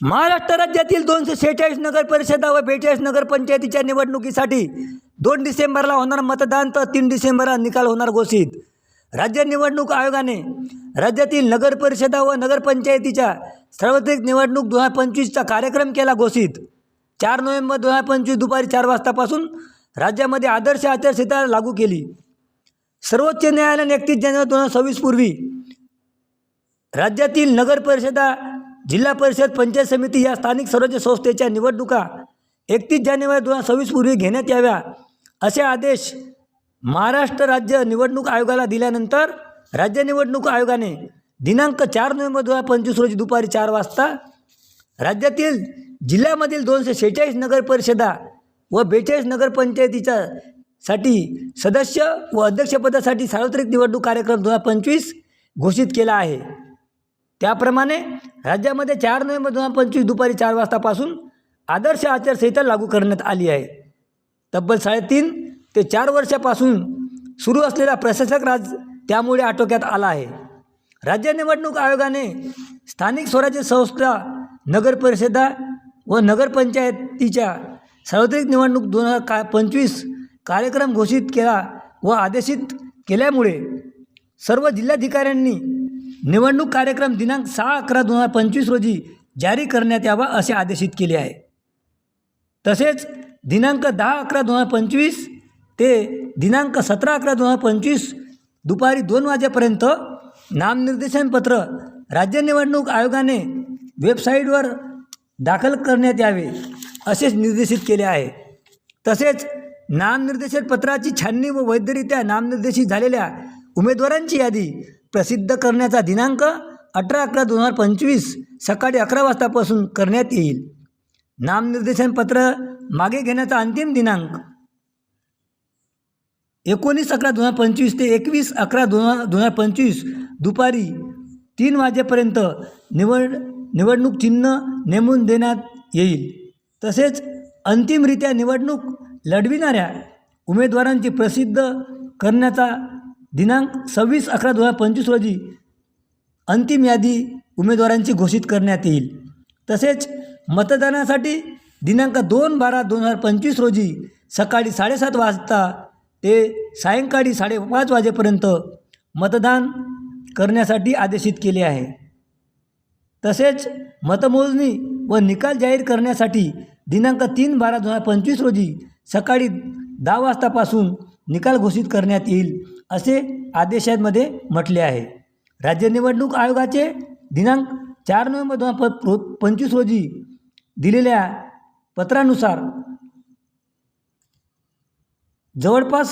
महाराष्ट्र राज्यातील दोनशे शेहेचाळीस नगर परिषदा व बेचाळीस नगरपंचायतीच्या निवडणुकीसाठी दोन डिसेंबरला होणार मतदान तर तीन डिसेंबरला निकाल होणार घोषित. राज्य निवडणूक आयोगाने राज्यातील नगर परिषदा व नगरपंचायतीच्या सार्वत्रिक निवडणूक दोन हजार पंचवीसचा कार्यक्रम केला घोषित. चार नोव्हेंबर दोन हजार पंचवीस दुपारी चार वाजतापासून राज्यामध्ये आदर्श आचारसंहिता लागू केली. सर्वोच्च न्यायालयाने एकतीस जानेवारी दोन हजार सव्वीस पूर्वी राज्यातील नगर परिषदा जिल्हा परिषद पंचायत समिती या स्थानिक स्वराज्य संस्थेच्या निवडणुका एकतीस जानेवारी दोन हजार सव्वीस पूर्वी घेण्यात याव्या असे आदेश महाराष्ट्र राज्य निवडणूक आयोगाला दिल्यानंतर राज्य निवडणूक आयोगाने दिनांक चार नोव्हेंबर दोन हजार पंचवीस रोजी दुपारी चार वाजता राज्यातील जिल्ह्यामधील दोनशे शेहेचाळीस नगरपरिषदा व बेचाळीस नगरपंचायतीच्या साठी सदस्य व अध्यक्षपदासाठी सार्वत्रिक निवडणूक कार्यक्रम दोन हजार पंचवीस घोषित केला आहे. त्याप्रमाणे राज्यामध्ये चार नोव्हेंबर दोन हजार पंचवीस दुपारी चार वाजतापासून आदर्श आचारसंहिता लागू करण्यात आली आहे. तब्बल साडेतीन ते चार वर्षापासून सुरू असलेला प्रशासक राज त्यामुळे आटोक्यात आला आहे. राज्य निवडणूक आयोगाने स्थानिक स्वराज्य संस्था नगरपरिषदा व नगरपंचायतीच्या सार्वत्रिक निवडणूक दोन हजार का पंचवीस कार्यक्रम घोषित केला व आदेशित केल्यामुळे सर्व जिल्हाधिकाऱ्यांनी निवडणूक कार्यक्रम दिनांक सहा अकरा दोन हजार पंचवीस रोजी जारी करण्यात यावा असे आदेशित केले आहे. तसेच दिनांक दहा अकरा दोन हजार पंचवीस ते दिनांक सतरा अकरा दोन हजार पंचवीस दुपारी दोन वाजेपर्यंत नामनिर्देशनपत्र राज्य निवडणूक आयोगाने वेबसाईटवर दाखल करण्यात यावे असेच निर्देशित केले आहे. तसेच नामनिर्देशन पत्राची छाननी व वैधरित्या नामनिर्देशित झालेल्या उमेदवारांची यादी प्रसिद्ध करण्याचा दिनांक अठरा अकरा दोन हजार पंचवीस सकाळी अकरा वाजतापासून करण्यात येईल. नामनिर्देशन पत्र मागे घेण्याचा अंतिम दिनांक एकोणीस अकरा दोन हजार पंचवीस ते एकवीस अकरा दोन दोन हजार पंचवीस दुपारी तीन वाजेपर्यंत निवड निवडणूक चिन्ह नेमून देण्यात येईल. तसेच अंतिमरित्या निवडणूक लढविणाऱ्या उमेदवारांची प्रसिद्ध करण्याचा दिनांक सव्वीस अकरा दोन हजार पंचवीस रोजी अंतिम यादी उमेदवारांची घोषित करण्यात येईल. तसेच मतदानासाठी दिनांक दोन बारा दोन हजार पंचवीस रोजी सकाळी साडेसात वाजता ते सायंकाळी साडेपाच वाजेपर्यंत मतदान करण्यासाठी आदेशित केले आहे. तसेच मतमोजणी व निकाल जाहीर करण्यासाठी दिनांक तीन बारा दोन हजार पंचवीस रोजी सकाळी दहा वाजतापासून निकाल घोषित करण्यात येईल असे आदेशांमध्ये म्हटले आहे. राज्य निवडणूक आयोगाचे दिनांक चार नोव्हेंबर दोन हजार पंचवीस रोजी दिलेल्या पत्रानुसार जवळपास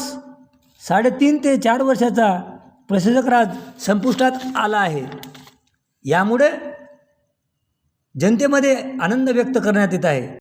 साडेतीन ते चार वर्षाचा प्रशासक राज संपुष्टात आला आहे. यामुळे जनतेमध्ये आनंद व्यक्त करण्यात येत आहे.